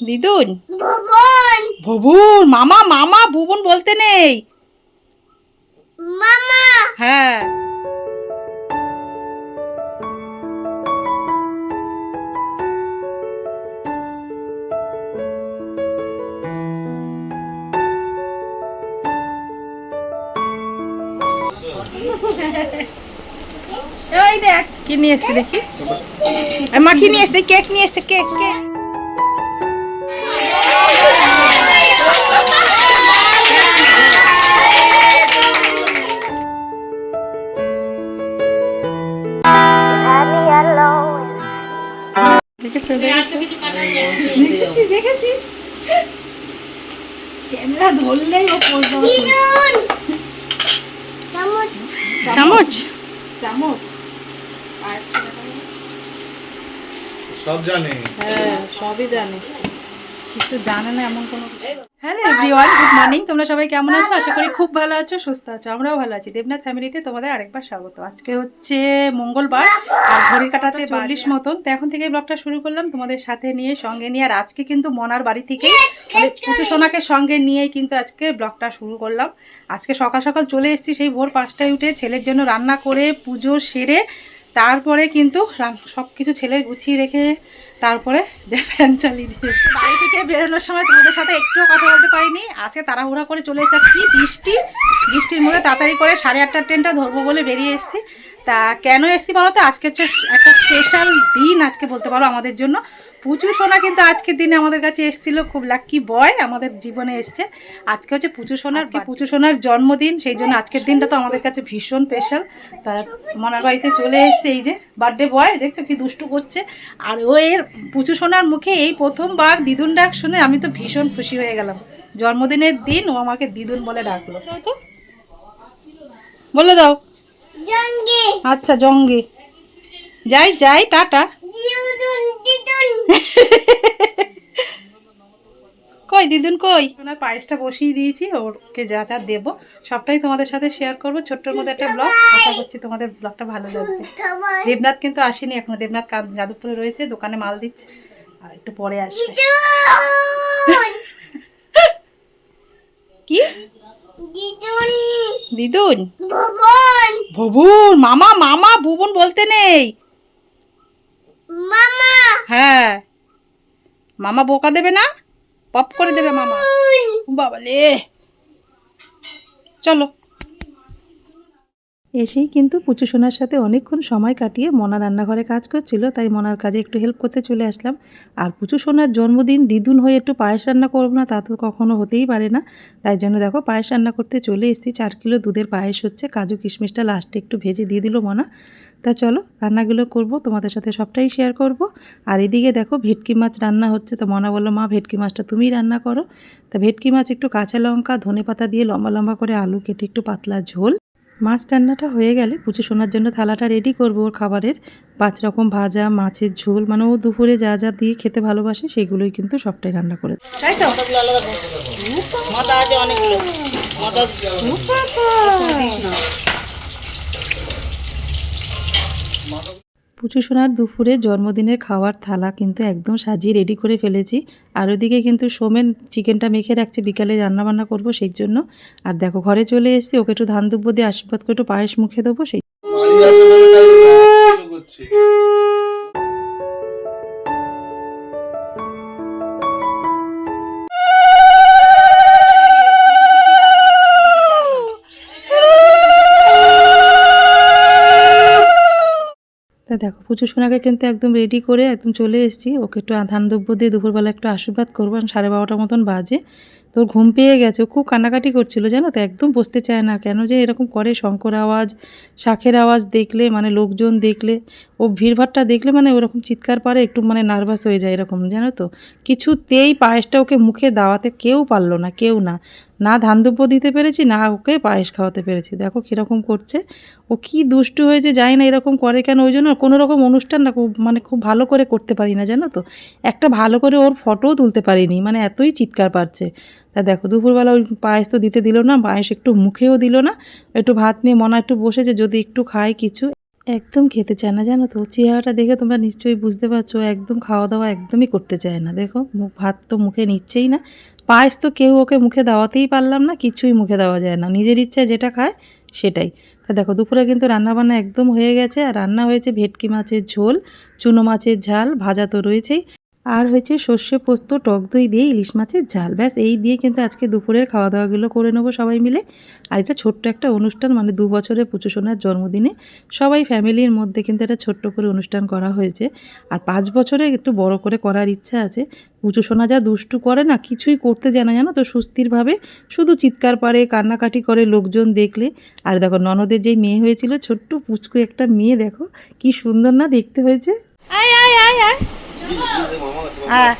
দিদুন? ভুবন। ভুবন মামা মামা ভুবন বলতে নেই। মামা। হ্যাঁ। ওই দেখ কি নিয়ে এসছে দেখি? মা কি নিয়ে এসছে? কেক নিয়ে এসছে কেক কেক। দেখেছ দেখেছি। দেখেছিস ক্যামেরা ধরলেই ও চামচ। চামচ? সব জানে। হ্যাঁ সবই জানে। কিছু জানে না এমন কোনো হ্যালো এভরিওয়ান গুড মর্নিং তোমরা সবাই কেমন আছো? আশা করি খুব ভালো আছো সুস্থ আছো আমরাও ভালো আছি। দেবনাথ ফ্যামিলিতে তোমাদের আরেকবার স্বাগত। আজকে হচ্ছে মঙ্গলবার আর ঘড়ি কাটাতে চল্লিশ মতন। তো এখন থেকে ব্লগটা শুরু করলাম তোমাদের সাথে নিয়ে সঙ্গে নিয়ে আর আজকে কিন্তু মনার বাড়ি থেকে পুজো সোনাকে সঙ্গে নিয়েই কিন্তু আজকে ব্লগটা শুরু করলাম। আজকে সকাল সকাল চলে এসেছি সেই ভোর পাঁচটায় উঠে ছেলের জন্য রান্না করে পুজো সেরে তারপরে কিন্তু সব কিছু ছেলে গুছিয়ে রেখে তারপরে ফ্যান চালিয়ে দিয়ে বাড়ি থেকে বেরোনোর সময় তোমাদের সাথে একটুও কথা বলতে পারিনি। আজকে তাড়াহুড়া করে চলে এসেছি। কি বৃষ্টি, বৃষ্টির মধ্যে তাড়াতাড়ি করে সাড়ে আটটার ট্রেনটা ধরবো বলে বেরিয়ে এসেছি। তা কেন এসছি বলো তো? আজকে হচ্ছে একটা স্পেশাল দিন আজকে বলতে পারো আমাদের জন্য। পুচু সোনা কিন্তু আজকের দিনে আমাদের কাছে এসেছিল খুব লাকি বয় আমাদের জীবনে এসছে। আজকে হচ্ছে পুচু সোনার পুচু সোনার জন্মদিন সেই জন্য আজকের দিনটা তো আমাদের কাছে ভীষণ স্পেশাল তা মনার বাড়িতে চলে এসছে এই যে বার্থডে বয় দেখছ কি দুষ্টু করছে। আর ও এর পুচু সোনার মুখে এই প্রথমবার দিদুন ডাক শুনে আমি তো ভীষণ খুশি হয়ে গেলাম। জন্মদিনের দিন ও আমাকে দিদুন বলে ডাকলো। তাই তো। বলে দাও। জঙ্গি। আচ্ছা জঙ্গি। যাই যাই টাটা। কই দিদুন কই? ওনার পায়েসটা বসিয়ে দিয়েছি ওকে যা যা দেবো সবটাই তোমাদের সাথে শেয়ার করব। ছোট্টর মধ্যে একটা ব্লগ আশা করছি তোমাদের ব্লগটা ভালো লাগবে। দেবনাথ কিন্তু আসেনি এখনও দেবনাথ যাদবপুরে রয়েছে দোকানে মাল দিচ্ছে। আর একটু পরে আসবে। কি? দিদুন। ভুবন মামা মামা ভুবন বলতে নেই। মামা। হ্যাঁ। মামা বোকা দেবে না? পপ করে দেবে মামা। চলো। এসেই কিন্তু পুচু সোনার সাথে অনেকক্ষণ সময় কাটিয়ে মনা রান্নাঘরে কাজ করছিল, তাই মনার কাজে একটু হেল্প করতে চলে আসলাম। আর পুচু সোনার জন্মদিন দিদুন হয়ে একটু পায়েস রান্না করব না, তা তো কখনো হতেই পারে না। তাই জন্য দেখো পায়েস রান্না করতে চলে এসেছি, চার কিলো দুধের পায়েস হচ্ছে, কাজু কিশমিশটা লাস্টে একটু ভেজে দিয়ে দিল মনা। তা চলো রান্নাগুলো করব তোমাদের সাথে সবটাই শেয়ার করব। আর এদিকে দেখো ভেটকি মাছ রান্না হচ্ছে তো মনা বলল মা ভেটকি মাছটা তুমিই রান্না করো। তা ভেটকি মাছ একটু কাঁচা লঙ্কা ধনে পাতা দিয়ে লম্বা লম্বা করে আলু কেটে একটু পাতলা ঝোল। মাছ রান্নাটা হয়ে গেলে পুচু সোনার জন্য থালাটা রেডি করব ওর খাবারের। পাঁচ রকম ভাজা মাছের ঝোল মানে ও দুপুরে যা যা দিয়ে খেতে ভালোবাসে সেগুলোই কিন্তু সবটাই রান্না করে তাই তো? পুচু সোনার দুপুরে জন্মদিনের খাওয়ার থালা কিন্তু একদম সাজিয়ে রেডি করে ফেলেছি। আর ওদিকে কিন্তু সোমেন চিকেনটা মেখে রাখছে, বিকালে রান্নাবান্না করব সেই জন্য। আর দেখো, ঘরে চলে এসেছি, ওকে একটু ধান দুব্য দিয়ে আশীর্বাদ করে একটু পায়েস মুখে দেবো সেই দেখো, পুজো সোনাকে কিন্তু একদম রেডি করে একদম চলে এসেছি। ওকে একটু ধান দ্রব্য দিয়ে দুপুরবেলা একটু আশীর্বাদ করব। সাড়ে বারোটার মতন বাজে। তোর ঘুম পেয়ে গেছে। খুব কান্নাকাটি করছিল, জানো তো? একদম বসতে চায় না। কেন যে এরকম করে শঙ্কর আওয়াজ, শাখের আওয়াজ দেখলে মানে লোকজন দেখলে, ও ভিড়ভাড়টা দেখলে মানে ওরকম চিৎকার পারে, একটু মানে নার্ভাস হয়ে যায় এরকম, জানো তো? কিছুতেই পায়েসটা ওকে মুখে দাওয়াতে কেউ পারল না, কেউ না। না ধান দিতে পেরেছি, না ওকে পায়েস খাওয়াতে পেরেছি। দেখো কীরকম করছে। ও কি দুষ্টু হয়েছে যায় না এরকম করে কেন? ওই জন্য কোনো রকম অনুষ্ঠান না খুব মানে খুব ভালো করে করতে পারি না, জানো তো? একটা ভালো করে ওর ফটোও তুলতে পারিনি মানে এতই চিৎকার পারছে তা দেখো, দুপুরবেলা ওই পায়েস তো দিতে দিল না, পায়েস একটু মুখেও দিল না, একটু ভাত নিয়ে মনা একটু বসেছে, যদি একটু খায় কিছু। একদম খেতে চায় না, জানো তো? চেহারাটা দেখে তোমরা নিশ্চয়ই বুঝতে পারছ, একদম খাওয়া দাওয়া একদমই করতে চায় না। দেখো, মুখ ভাত তো মুখে নিচ্ছেই না পায়েস তো কেউ ওকে মুখে দেওয়াতেই পারলাম না, কিছুই মুখে দেওয়া যায় না। নিজের ইচ্ছায় যেটা খায় সেটাই। তা দেখো, দুপুরে কিন্তু রান্নাবান্না একদম হয়ে গেছে, আর রান্না হয়েছে ভেটকি মাছের ঝোল, চুনো মাছের ঝাল, ভাজা তো রয়েছেই। আর হয়েছে সর্ষে পোস্ত, টক দই দিয়ে ইলিশ মাছের ঝাল। ব্যাস, এই দিয়ে কিন্তু আজকে দুপুরের খাওয়া দাওয়াগুলো করে নেব সবাই মিলে। আর এটা ছোট্ট একটা অনুষ্ঠান মানে দু বছরের পুচু সোনার জন্মদিনে। সবাই ফ্যামিলির মধ্যে কিন্তু একটা ছোট্ট করে অনুষ্ঠান করা হয়েছে। আর পাঁচ বছরে একটু বড় করে করার ইচ্ছা আছে। পুচু সোনা যা দুষ্টু করে না, কিছুই করতে জানা জানো তো, সুস্থিরভাবে। শুধু চিৎকার পারে কান্নাকাটি করে লোকজন দেখলে। আর দেখো, ননদের যেই মেয়ে হয়েছিল, ছোট্ট পুচকু একটা মেয়ে, দেখো, কি সুন্দর না দেখতে হয়েছে। আয় আয় আয় আয় হ্যাঁ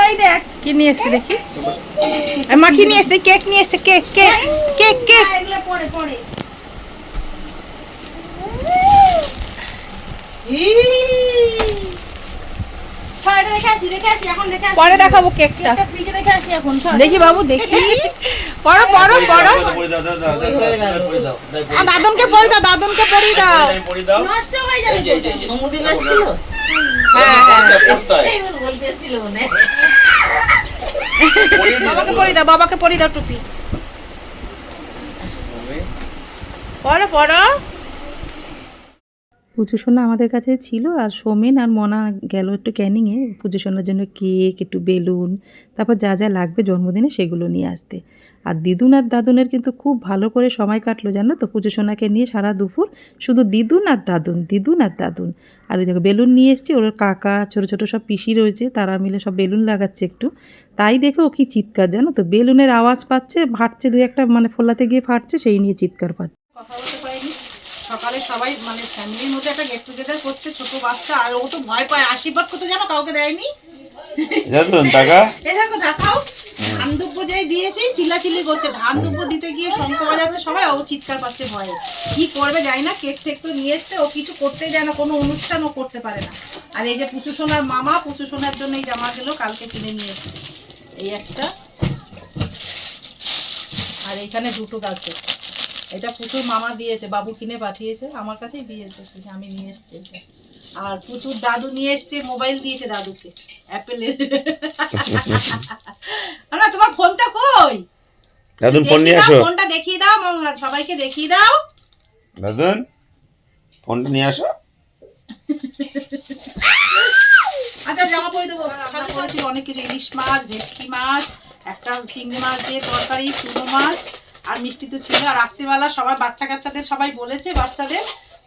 ওই দেখ। কি নিয়ে এসছে দেখি মা কি নিয়ে এসছে কেক নিয়ে এসছে কেক কেক। কেক কেক পরে দেখাবো কেকটা। দেখি বাবু দেখি। পড়ো পড়ো পড়ো। দাদুনকে পড়ি দাও দাদুনকে পড়ি দাও। হ্যাঁ হ্যাঁ বাবাকে পড়ি দাও বাবাকে পড়ি দাও টুপি। পড়ো পড়ো। পুজো সোনা আমাদের কাছে ছিল আর সোমেন আর মনা গেল একটু ক্যানিংয়ে পুজো সোনার জন্য কেক, একটু বেলুন, তারপর যা যা লাগবে জন্মদিনে সেগুলো নিয়ে আসতে। আর দিদুন আর দাদুনের কিন্তু খুব ভালো করে সময় কাটলো, জানো তো? পুজো সোনাকে নিয়ে সারা দুপুর শুধু দিদুন আর দাদুন, দিদুন আর দাদুন। আর ওই দেখো বেলুন নিয়ে এসছি, ওর কাকা, ছোটো ছোটো সব পিসি রয়েছে, তারা মিলে সব বেলুন লাগাচ্ছে একটু। তাই দেখে ও কি চিৎকার, জানো তো? বেলুনের আওয়াজ পাচ্ছে, ফাটছে দু একটা মানে ফোলাতে গিয়ে ফাটছে, সেই নিয়ে চিৎকার পাচ্ছে। সকালে সবাই মানে ফ্যামিলির মধ্যে একটা গেট টুগেদার করছে ছোট বাচ্চা আর ও তো ভয় পায়। আশীর্বাদ করতে জানো কাউকে দেয়নি। টাকা এই দেখো দেখাও। ধান দুব্য যেই দিয়েছি চিল্লাচিল্লি করছে। ধান দুব্য দিতে গিয়ে বাজাচ্ছে সবাই ও চিৎকার পাচ্ছে ভয়ে। কি করবে জানি না কেক টেক তো নিয়ে এসছে। ও কিছু করতে যায় না কোনো অনুষ্ঠান ও করতে পারে না। আর এই যে পুচু সোনার মামা পুচু সোনার জন্য এই জামাগুলো কালকে কিনে নিয়ে এসছে। এই একটা। আর এখানে দুটো আছে এটা পুচুর মামা দিয়েছে বাবু কিনে পাঠিয়েছে আমার কাছেই দিয়েছে আমি নিয়ে এসছি এটা। আর পুচুর দাদু নিয়ে এসছে মোবাইল দিয়েছে দাদুকে অ্যাপেলের না তোমার ফোনটা কই? দাদুন ফোন নিয়ে আসো। ফোনটা দেখিয়ে দাও সবাইকে দেখিয়ে দাও। দাদুন ফোনটা নিয়ে আসো। আচ্ছা জামা পরে দেবো। সাথে করেছিল অনেক কিছু ইলিশ মাছ ভেটকি মাছ একটা চিংড়ি মাছ দিয়ে তরকারি চুনো মাছ। আর মিষ্টি তো ছিল আর রাত্রিবেলা সবাই বাচ্চা কাচ্চাদের সবাই বলেছে বাচ্চাদের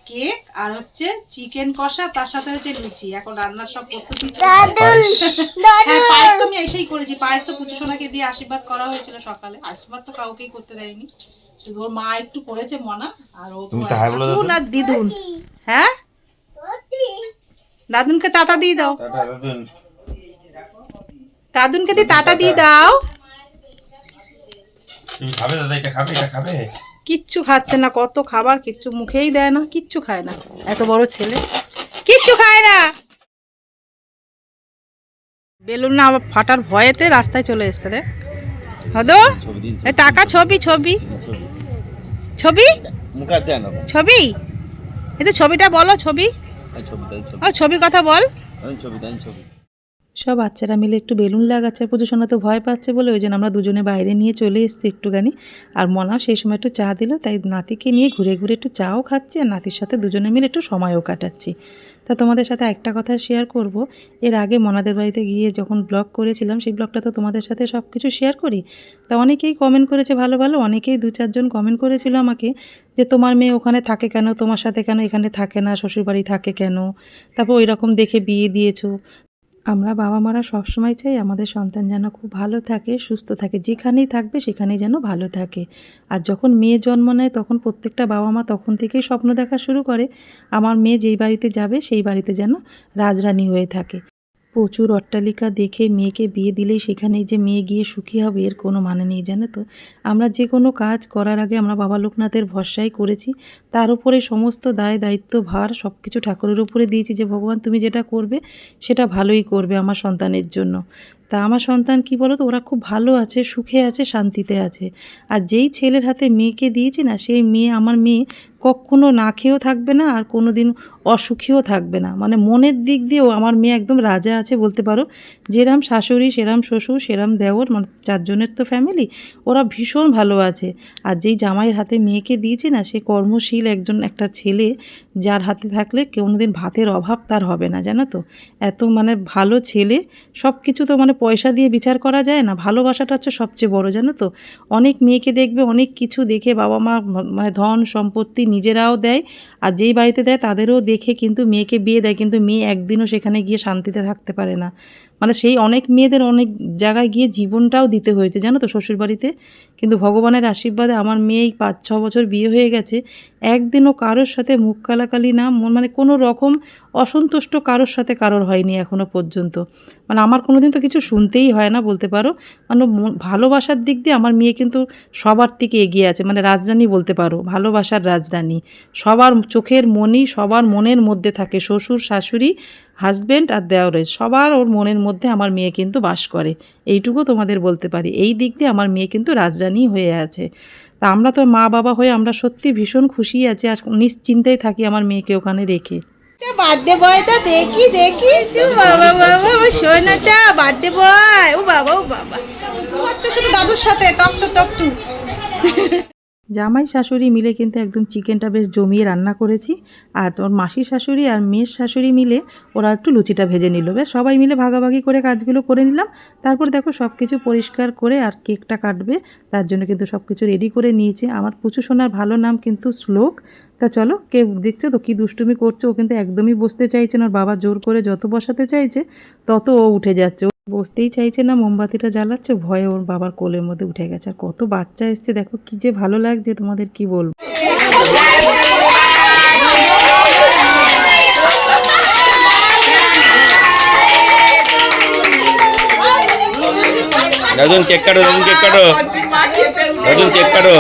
কেক আর হচ্ছে চিকেন কষা তার সাথে হচ্ছে লুচি। এখন রান্নার সব প্রস্তুতি হ্যাঁ পায়েস তো আমি এসেই করেছি। পায়েস তো পুজো সোনাকে দিয়ে আশীর্বাদ করা হয়েছিল সকালে। আশীর্বাদ তো কাউকেই করতে দেয়নি। শুধু ওর মা একটু করেছে মনা আর ও দাদুন আর দিদুন। হ্যাঁ? দাদুনকে তাতা দিয়ে দাও। দাদুনকে দিয়ে তাতা দিয়ে দাও। তুমি খাবে দাদা এটা খাবে এটা খাবে? কিচ্ছু খাচ্ছে না কত খাবার কিচ্ছু মুখেই দেয় না কিচ্ছু খায় না। এত বড় ছেলে। কিচ্ছু খায় না। বেলুন না আমার ফাটার ভয়েতে রাস্তায় চলে এসছে রে। হদো ছবি টাকা ছবি ছবি। ছবি? ছবি? এই তো ছবিটা বলো ছবি। ছবি। কথা বল। ছবি ছবি। সব বাচ্চারা মিলে একটু বেলুন লাগাচ্ছে আর পুজো সোনা তো ভয় পাচ্ছে বলে, ওই জন্য আমরা দুজনে বাইরে নিয়ে চলে এসেছি একটুখানি। আর মনা সেই সময় একটু চা দিল, তাই নাতিকে নিয়ে ঘুরে ঘুরে একটু চাও খাচ্ছি, আর নাতির সাথে দুজনে মিলে একটু সময়ও কাটাচ্ছি। তা তোমাদের সাথে একটা কথা শেয়ার করব। এর আগে মনাদের বাড়িতে গিয়ে যখন ব্লগ করেছিলাম, সেই ব্লগটা তো তোমাদের সাথে সব কিছু শেয়ার করি। তা অনেকেই কমেন্ট করেছে ভালো ভালো, অনেকেই দু চারজন কমেন্ট করেছিল আমাকে যে, তোমার মেয়ে ওখানে থাকে কেন? তোমার সাথে কেন? এখানে থাকে না, শ্বশুরবাড়ি থাকে কেন? তারপর ওই রকম দেখে বিয়ে দিয়েছ। আমরা বাবা মারা সবসময় চাই আমাদের সন্তান যেন খুব ভালো থাকে, সুস্থ থাকে। যেখানেই থাকবে সেখানেই যেন ভালো থাকে। আর যখন মেয়ে জন্ম নেয় তখন প্রত্যেকটা বাবা মা তখন থেকেই স্বপ্ন দেখা শুরু করে, আমার মেয়ে যেই বাড়িতে যাবে সেই বাড়িতে যেন রাজরানী হয়ে থাকে। প্রচুর অট্টালিকা দেখে মেয়েকে বিয়ে দিলেই সেখানে যে মেয়ে গিয়ে সুখী হবে, এর কোনো মানে নেই, জানে তো? আমরা যে কোনো কাজ করার আগে আমরা বাবা লোকনাথের ভরসাই করেছি। তার উপরে সমস্ত দায়, দায়িত্ব, ভার সব কিছু ঠাকুরের উপরে দিয়েছি যে, ভগবান, তুমি যেটা করবে, সেটা ভালোই করবে আমার সন্তানের জন্য। তা আমার সন্তান কি বলো তো ওরা খুব ভালো আছে, সুখে আছে, শান্তিতে আছে। আর যেই ছেলের হাতে মেয়েকে দিয়েছি না, সেই মেয়ে আমার মেয়ে কখনো না খেয়েও থাকবে না আর কোনো দিন অসুখীও থাকবে না। মানে মনের দিক দিয়েও আমার মেয়ে একদম রাজা আছে বলতে পারো। যেরাম শাশুড়ি, সেরাম শ্বশুর, সেরাম দেওর মানে চারজনের তো ফ্যামিলি ওরা ভীষণ ভালো আছে। আর যেই জামাইয়ের হাতে মেয়েকে দিয়েছি না, সে কর্মশীল একজন একটা ছেলে, যার হাতে থাকলে কোনোদিন ভাতের অভাব তার হবে না, জানো তো? এত মানে ভালো ছেলে সব কিছু তো মানে পয়সা দিয়ে বিচার করা যায় না? ভালোবাসাটা হচ্ছে সবচেয়ে বড়, জানো তো? অনেক মেয়েকে দেখবে, অনেক কিছু দেখে বাবা মা মানে ধন সম্পত্তি নিজেরাও দেয়, আর যেই বাড়িতে দেয় তাদেরও দেখে কিন্তু মেয়েকে বিয়ে দেয়, কিন্তু মেয়ে একদিনও সেখানে গিয়ে শান্তিতে থাকতে পারে না। মানে সেই অনেক মেয়েদের অনেক জায়গায় গিয়ে জীবনটাও দিতে হয়েছে, জানো তো শ্বশুরবাড়িতে। কিন্তু ভগবানের আশীর্বাদে আমার মেয়ে এই পাঁচ, ছ বছর বিয়ে হয়ে গেছে। একদিনও কারোর সাথে মুখ কালাকালি না, মন- মানে কোনো রকম অসন্তুষ্ট কারোর সাথে কারোর হয়নি এখনও পর্যন্ত। মানে আমার কোনো দিন তো কিছু শুনতেই হয় না, বলতে পারো। মানে ভালোবাসার দিক দিয়ে আমার মেয়ে কিন্তু সবার থেকে এগিয়ে আছে মানে রাজরানী বলতে পারো, ভালোবাসার রাজরানী সবার চোখের মনি সবার মনের মধ্যে থাকে, শ্বশুর, শাশুড়ি হাজব্যান্ড আর দেওরের, সবার ওর মনের মধ্যে আমার মেয়ে কিন্তু বাস করে। এইটুকু তোমাদের বলতে পারি। এই দিক দিয়ে আমার মেয়ে কিন্তু রাজরানী হয়ে আছে। তা আমরা তো মা বাবা হয়ে আমরা সত্যি ভীষণ খুশি আছি আর নিশ্চিন্তায় থাকি আমার মেয়েকে ওখানে রেখে। বার্থডে বয়টা দেখি দেখি। বাবা বাবা সোনাটা বার্থডে বয় ও বাবা ও বাবা। শুধু দাদুর সাথে টকটু টকটু জামাই শাশুড়ি মিলে কিন্তু একদম চিকেনটা বেশ জমিয়ে রান্না করেছি। আর তোর মাসি শাশুড়ি আর মেয়ের শাশুড়ি মিলে ওরা একটু লুচিটা ভেজে নিল। বেশ, সবাই মিলে ভাগাভাগি করে কাজগুলো করে নিলাম। তারপর দেখো সব কিছু পরিষ্কার করে আর কেকটা কাটবে। তার জন্য কিন্তু সব কিছু রেডি করে নিয়েছে। আমার পুচু সোনার ভালো নাম কিন্তু শ্লোক। তা চলো, কে দেখছ তো কী দুষ্টুমি করছে? ও কিন্তু একদমই বসতে চাইছে না। ওর বাবা জোর করে যত বসাতে চাইছে, তত ও উঠে যাচ্ছে। বসতেই চাইছে না মোমবাতিটা জ্বালাচ্ছে ভয়ে ওর বাবার কোলের মধ্যে উঠে গেছে। আর কত বাচ্চা এসছে দেখো কি যে ভালো লাগছে তোমাদের কি বলব। দাদুন কেক কাটো দাদুন কেক কাটো। দাদুন কেক কাটো।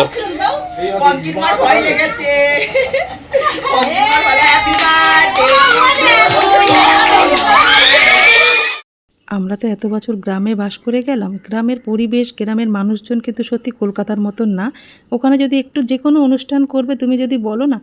আমরা তো এত বছর গ্রামে বাস করে গেলাম, গ্রামের পরিবেশ, গ্রামের মানুষজন কিন্তু সত্যি কলকাতার মতন না। ওখানে যদি একটু যে কোনো অনুষ্ঠান করবে, তুমি যদি বলো না,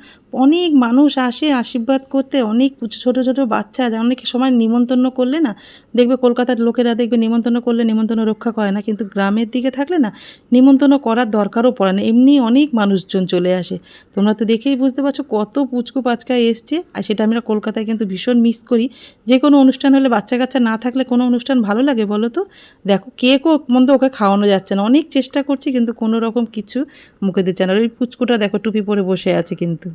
অনেক মানুষ আসে আশীর্বাদ করতে, অনেক ছোট ছোট বাচ্চা অনেক সময় নিমন্ত্রণ করলে না, দেখবে কলকাতার লোকেরা দেখবে নিমন্ত্রণ করলে নিমন্ত্রণ রক্ষা করে না, কিন্তু গ্রামের দিকে থাকলে না, নিমন্ত্রণ করার দরকারও পড়ে না, এমনি অনেক মানুষজন চলে আসে। তোমরা তো দেখেই বুঝতে পারছ কত পুচকু পাচকা এসছে, আর সেটা আমরা কলকাতায় কিন্তু ভীষণ মিস করি। যে কোনো অনুষ্ঠান হলে বাচ্চা কাচ্চা না থাকলে কোনো অনুষ্ঠান ভালো লাগে বলো তো? দেখো, কেকও মন্দ ওকে খাওয়ানো যাচ্ছে না। অনেক চেষ্টা করছি কিন্তু কোনো রকম কিছু মুখে দিচ্ছে না। ওই পুচকুটা দেখো, টুপি পরে বসে আছে কিন্তু।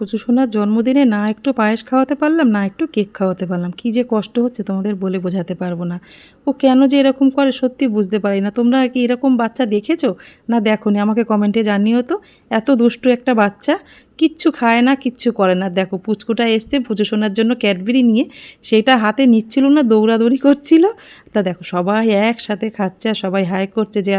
পুচু সোনার জন্মদিনে না একটু পায়েস খাওয়াতে পারলাম, না একটু কেক খাওয়াতে পারলাম। কী যে কষ্ট হচ্ছে তোমাদের বলে বোঝাতে পারব না। ও কেন যে এরকম করে সত্যি বুঝতে পারি না। তোমরা কি এরকম বাচ্চা দেখেছ? না দেখোনি। আমাকে কমেন্টে জানিও তো। এত দুষ্টু একটা বাচ্চা। কিচ্ছু খায় না, কিচ্ছু করে না। দেখো, পুচকুটা এসছে পুজো শোনার জন্য ক্যাডবেরি নিয়ে। সেটা হাতে নিচ্ছিল না, দৌড়াদৌড়ি করছিল। তা দেখো, সবাই একসাথে খাচ্ছে আর সবাই হাই করছে যে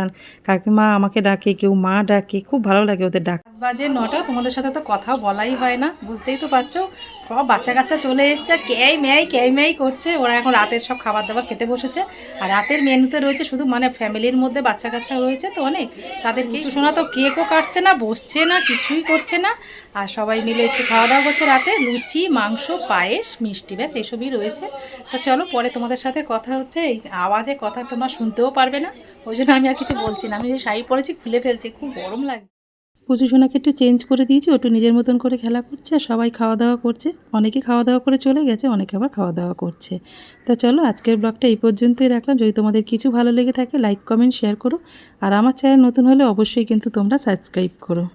কাকিমা আমাকে ডাকে, কেউ মা ডাকে। খুব ভালো লাগে ওদের ডাক। বাজে নটা, তোমাদের সাথে তো কথা বলাই হয় না, বুঝতেই তো পারছ। সব বাচ্চা কাচ্চা চলে এসছে ক্যাই ম্যাই ক্যাই ম্যাই করছে। ওরা এখন রাতের সব খাবার দাবার খেতে বসেছে। আর রাতের মেনুতে রয়েছে শুধু মানে ফ্যামিলির মধ্যে বাচ্চা কাচ্চা রয়েছে তো অনেক। তাদের শোনা তো কেকও কাটছে না, বসছে না, কিছুই করছে না। আর সবাই মিলে একটু খাওয়া দাওয়া করছে রাতে। লুচি, মাংস, পায়েস, মিষ্টি, ব্যাস এইসবই রয়েছে। তা চলো পরে তোমাদের সাথে কথা হচ্ছে। এই আওয়াজে কথা তোমরা শুনতেও পারবে না। ওই জন্য আমি আর কিছু বলছি না। আমি যে শাড়ি পরেছি, খুলে ফেলছি। খুব গরম লাগছে পুজো সোনাকে একটু চেঞ্জ করে দিয়েছি। ওটু নিজের মতন করে খেলা করছে আর সবাই খাওয়া দাওয়া করছে। অনেকে খাওয়া দাওয়া করে চলে গেছে, অনেকে আবার খাওয়া দাওয়া করছে। তা চলো আজকের ব্লগটা এই পর্যন্তই রাখলাম। যদি তোমাদের কিছু ভালো লেগে থাকে লাইক কমেন্ট শেয়ার করো। আর আমার চ্যানেল নতুন হলে অবশ্যই কিন্তু তোমরা সাবস্ক্রাইব করো।